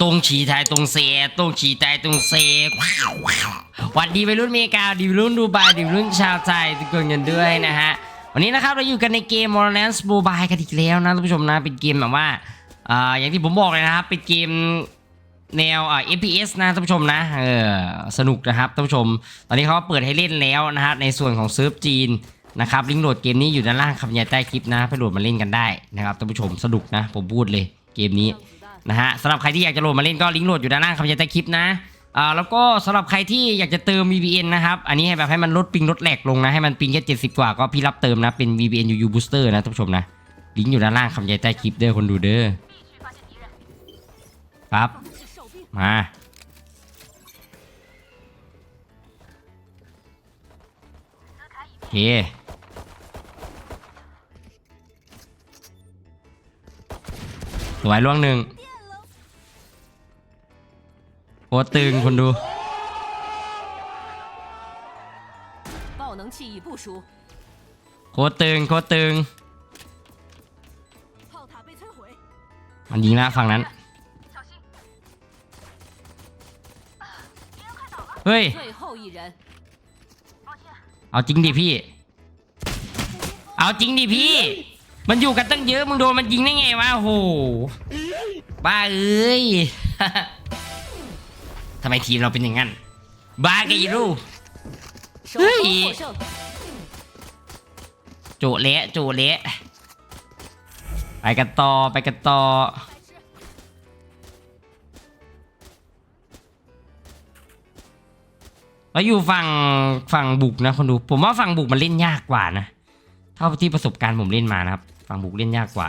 ตรงฉีไทยตรงเซตรงฉีไทยตรงเซว้าวว้าวหวันดีไปรุ่นเมกาดีไปรุ่นดูไบดีไปรุ่นชาวไทยทุกคนกันด้วยนะฮะวันนี้นะครับเราอยู่กันในเกม m o r a n c e Mobile กันอีกแล้วนะท่านผู้ชมนะเป็นเกมแบบว่าอ่าอย่างที่ผมบอกเลยนะครับเป็นเกมแนวอ่า FPS นะท่านผู้ชมนะเออสนุกนะครับท่านผู้ชม ตอนนี้เขาเปิดให้เล่นแล้วนะฮะในส่วนของเซิร์ฟจีนนะครับลิงก์โหลดเกมนี้อยู่ด้านล่างคำบรรยายใต้คลิปนะไปโหลดมาเล่นกันได้นะครับท่านผู้ชมสนุกนะผมพูดเลยเกมนี้ นะฮะสำหรับใครที่อยากจะโหลดมาเล่นก็ลิงก์โหลดอยู่ด้านล่างคำบรรยายใต้คลิปนะอ่าแล้วก็สำหรับใครที่อยากจะเติม VPN นะครับ อันนี้ให้แบบให้มันลดปิงลดแหลกลงนะ ให้มันปิงแค่70 กว่าก็พี่รับเติมนะ เป็น VPN UU Booster นะท่านผู้ชมนะ ลิงก์อยู่ด้านล่างคำบรรยายใต้คลิปเด้อคนดูเด้อครับ มาโอเคสวยล่วงหนึ่ง โคตรตึงคนดูโคตรตึงโคตรตึงมันยิงละฝั่งนั้น เฮ้ย เอาจริงดิพี่ เอาจริงดิพี่ มันอยู่กันตั้งเยอะ มึงโดนมันยิงได้ไงวะโห บ้าเอ้ย ทำไมทีมเราเป็นอย่างนั้น บาเกรูเฮ้ยโจเละโจเละไปกันต่อไปกันต่อเราอยู่ฝั่งฝั่งบุกนะคนดู ผมว่าฝั่งบุกมันเล่นยากกว่านะ เท่าที่ประสบการณ์ผมเล่นมานะครับ ฝั่งบุกเล่นยากกว่า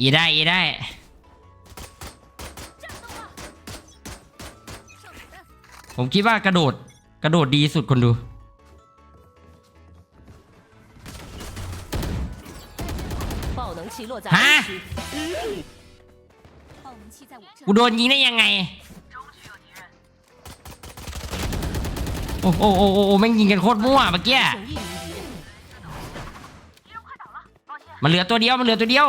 อีได้อีได้ ผมคิดว่ากระโดดกระโดดดีสุดคนดู ฮะกูโดนยิงได้ยังไง โอ้โอ้โอ้โอ้แม่งยิงกันโคตรมั่วเมื่อกี้ มันเหลือตัวเดียว มันเหลือตัวเดียว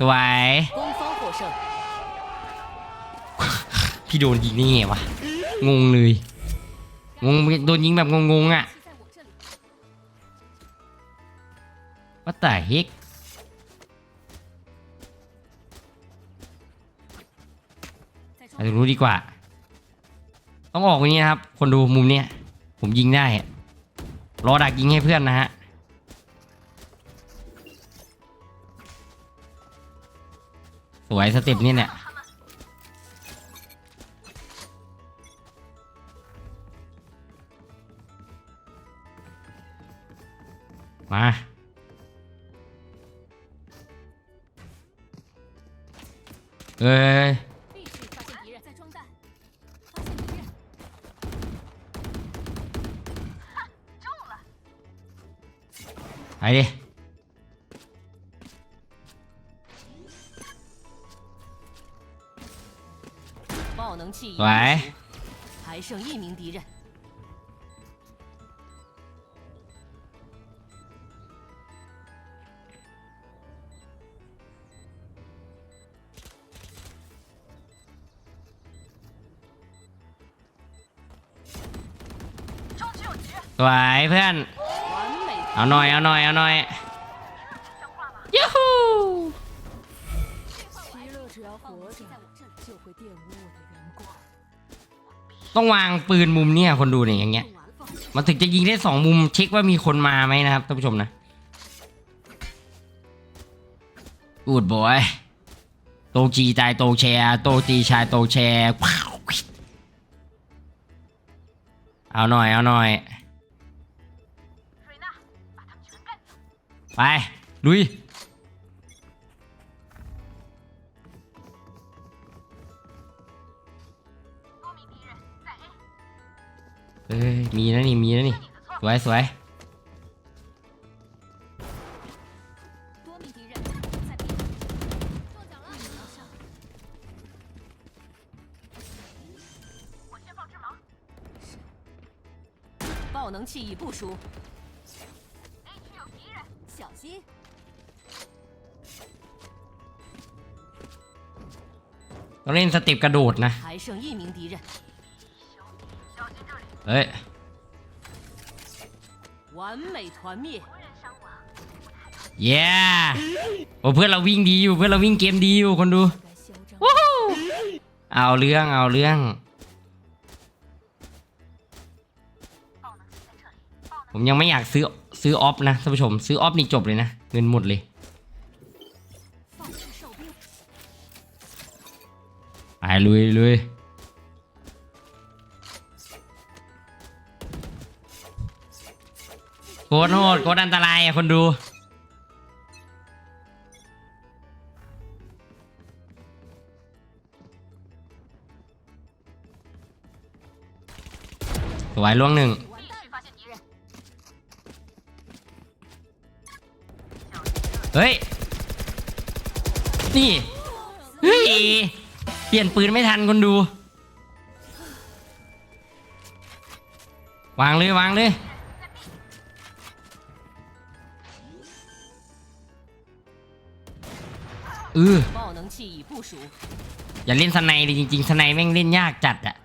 สวยพี่โดนยิงนี่ไงวะ งงเลย งงโดนยิงแบบงงๆอะว่าแต่เฮกอาจะรู้ดีกว่า ต้องออกอย่านี้นะครับ คนดูมุมเนี้ย ผมยิงได้ รอดักยิงให้เพื่อนนะฮะ สวยสเต็ปนี่เนี่ยมา เอ้ยไปดิ 喂署，还剩一名敌人， สวยเพื่อน 完美 เอาหน่อย เอาหน่อย เอาหน่อยยูฮู ต้องวางปืนมุมเนี่ยคนดูเนี่ยอย่างเงี้ย มันถึงจะยิงได้สองมุมเช็คว่ามีคนมาไหมนะครับท่านผู้ชมนะอูดบอยโตจีตายโตแชร์โตจีชายโตแชร์เอาหน่อย เอาหน่อย ไป ลุย มีนะนี่ มีนะนี่ สวยสวย 多名敌人在 B，中奖了，好上。爆能器已部署，小心， ต้องเล่นสเต็ปกระโดดนะ 还剩一名敌人， เฮ้ย 完美团灭。 เย้โอ้เพื่อนเราวิ่งดีอยู่ เพื่อนเราวิ่งเกมดีอยู่ คนดู 该嚣张。 เอาเรื่อง เอาเรื่อง ผมยังไม่อยากซื้อซื้อออฟนะท่านผู้ชม ซื้อออฟนี่จบเลยนะ เงินหมดเลย 放置哨兵， ไปลุยลุย โคตรโหดโคตรอันตรายอะคนดู สวยล่วงหนึ่งเฮ้ย นี่ เฮ้ย เปลี่ยนปืนไม่ทันคนดู วางเลยวางเลย เอย่าเล่นสไนเลยจริงๆสไนแม่งเล่นยากจัดอะ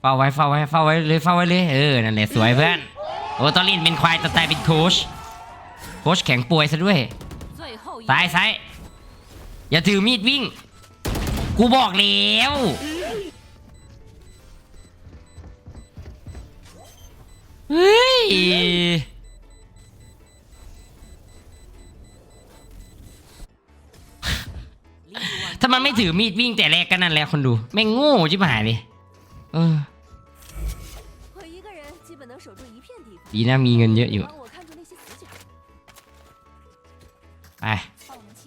เฝ้าไว้เฝ้าไว้เฝ้าไว้เลยเฝ้าไว้เลยเออนั่นแหละสวยเพื่อนโอ้ตอลินเป็นควายแต่วตายเป็นโคชโคชแข็งป่วยซะด้วยตายซ้ยอย่าถือมีดวิ่ง กูบอกแล้ว ถ้ามันไม่ถือมีดวิ่งแต่แรกกันนั่นแหละคนดู ไม่งโง่ชิบหายเลยดีนะมีเงินเยอะอยู่ไป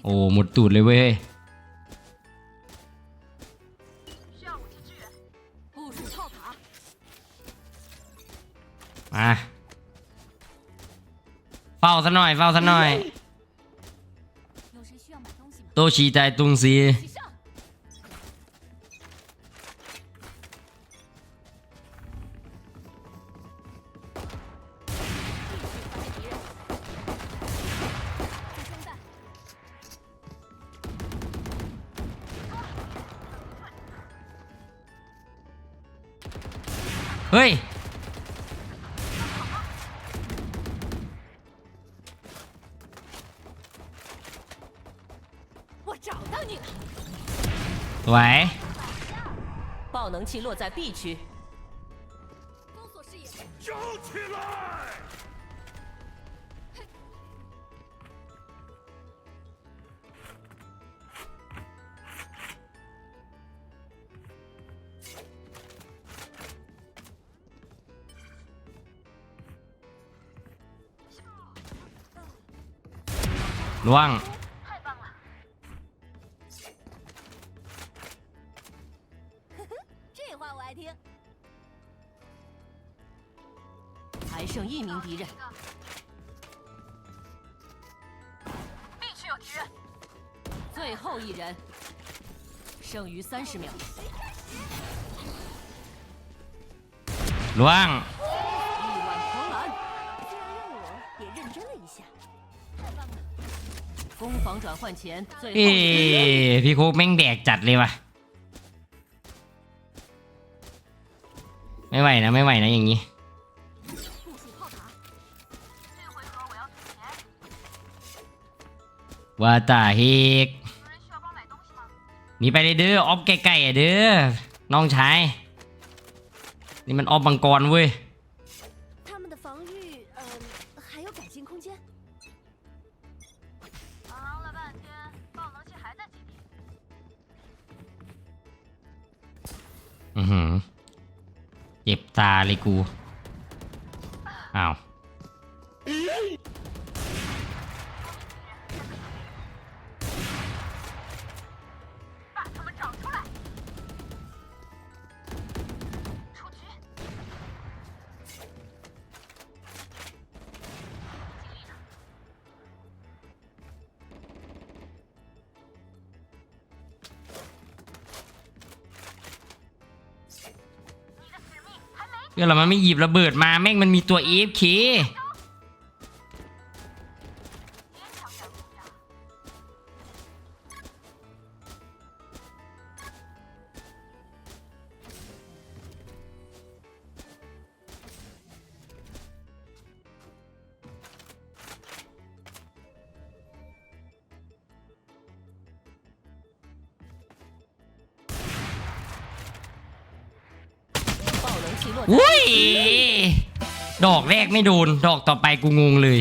โอ้หมดตูดเลยเว้ยมาเฝ้าซะหน่อยเฝ้าซะหน่อย 都是在东西。喂。找到你了。喂。爆能器落在 B 区。封锁视野。交起来！乱。วง 这话我爱听。还剩一名敌人， B 区有敌人，最后一人，剩余三十秒， ล่วง 力挽狂澜，居然让我也认真了一下，太棒了！攻防转换前最后 เอ้ 一人， พี่โคกแม่งแดกจัดเลยว่ะ ไม่ไหวนะไม่ไหวนะอย่างนี้ว่าตาฮิกมีไปเลยเด้ออบฟไกลๆอะเด้อน้องชายนี่มันออฟบังกรเว้หือ。 เจ็บตาเลยกู อ้าว เพื่อนเรามันไม่หยิบระเบิดมาแม่งมันมีตัว AFK อุ้ย ดอกแรกไม่โดน ดอกต่อไปกูงงเลย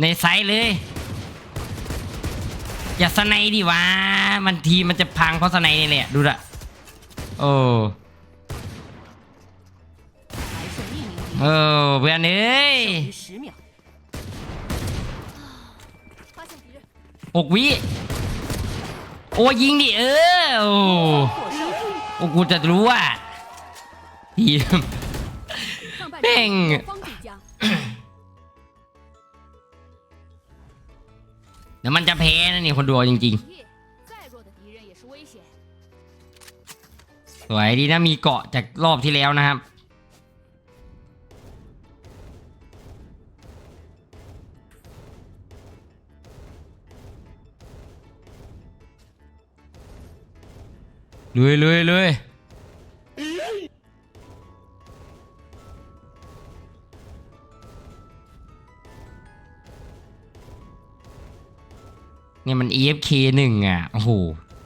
ในไซส์เลย อย่าสไนดิวะ มันทีมันจะพังเพราะสไนนี่แหละ ดูละโอ้เออเพื่อนเอ้ยหกวิ โอ้ยิงดิเออโอ้กูจะรู้ว่าทีมเพ่งเดี๋ยวมันจะแพ้นะนี่คนดูจริงๆสวยดีนะมีเกาะจากรอบที่แล้วนะครับ ลยเลยเลยเนี่ยมัน EFK หนึ่งอะ โอ้โห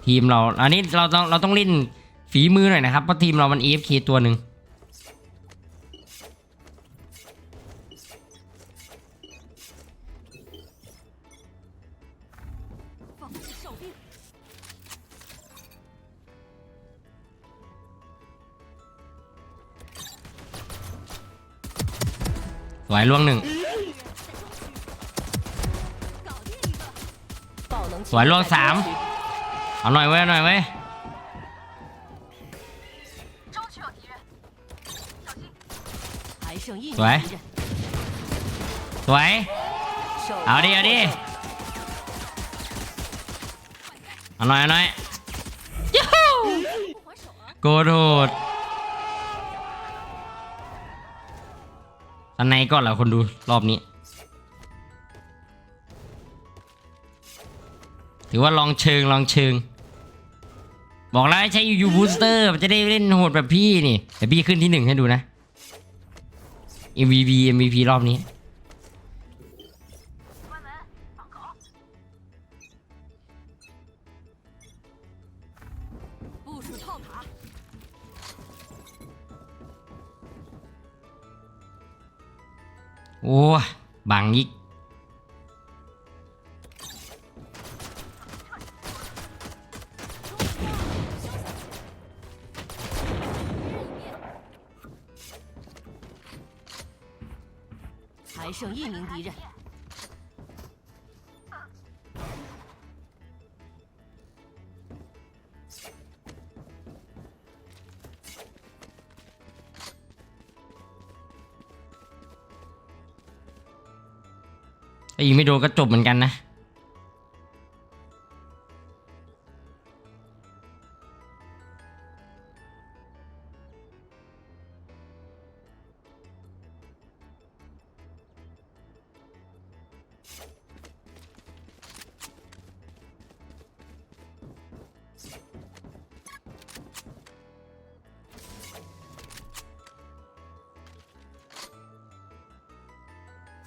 ทีมเรา อันนี้เราต้องเราต้องเล่นฝีมือหน่อยนะครับ เพราะทีมเรามัน EFK ตัวหนึ่ง สวยล่วงหนึ่งสวยล่วงสามเอาหน่อยเว้ยหน่อยเว้ยสวยสวย เอาดิเอาดิเอาหน่อยเอาหน่อยโกโดด อันไหนก่อนเหรอคนดูรอบนี้ ถือว่าลองเชิงลองเชิง บอกแล้วใช้ยูยูบูสเตอร์มันจะได้เล่นโหดแบบพี่นี่เดี๋ยวพี่ขึ้นที่หนึ่งให้ดูนะ MVP MVP รอบนี้ โอ้บังอีก ถ้ายิงไม่โดนก็จบเหมือนกันนะ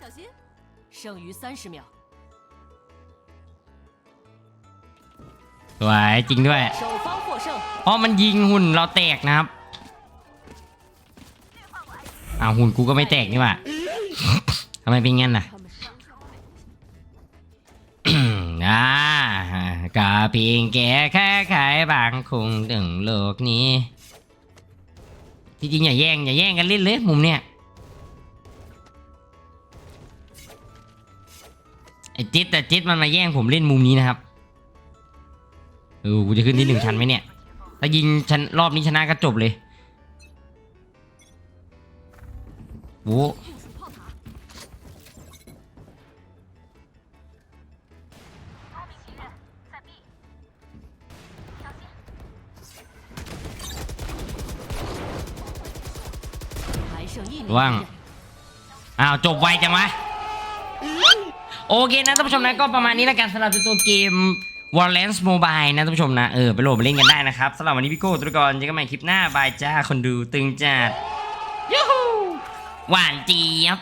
小心！剩余三十秒， สวยจริงด้วย 守方获胜。 เพราะมันยิงหุ่นเราแตกนะครับ อ้าวหุ่นกูก็ไม่แตกนี่หว่า ทำไมเป็นงั้นล่ะ 他们伤上来。 อ่า กาเพียงแก่แค่ขายบางคงถึงโลกนี้ที่จริงอย่าแย่งอย่าแย่งกันเล่นเลยมุมเนี้ย จิตแต่จิตมันมาแย่งผมเล่นมุมนี้นะครับเออกูจะขึ้นที่หนึ่งชั้นไหมเนี่ย ถ้ายิงชั้นรอบนี้ชนะก็จบเลยโอ้ว่าง อ้าว จบไวจังไหม โอเคนะท่านผู้ชมนะก็ประมาณนี้ละกันสำหรับตัวเกม w a r l a n c e Mobile นะท่านผู้ชมนะ เออ ไปโหลดไปเล่นกันได้นะครับสำหรับวันนี้พี่โก้ตุลกรเจอกันใหม่คลิปหน้าบายจ้าคนดูตึงจัดยูหูหวานเจี๊ยบ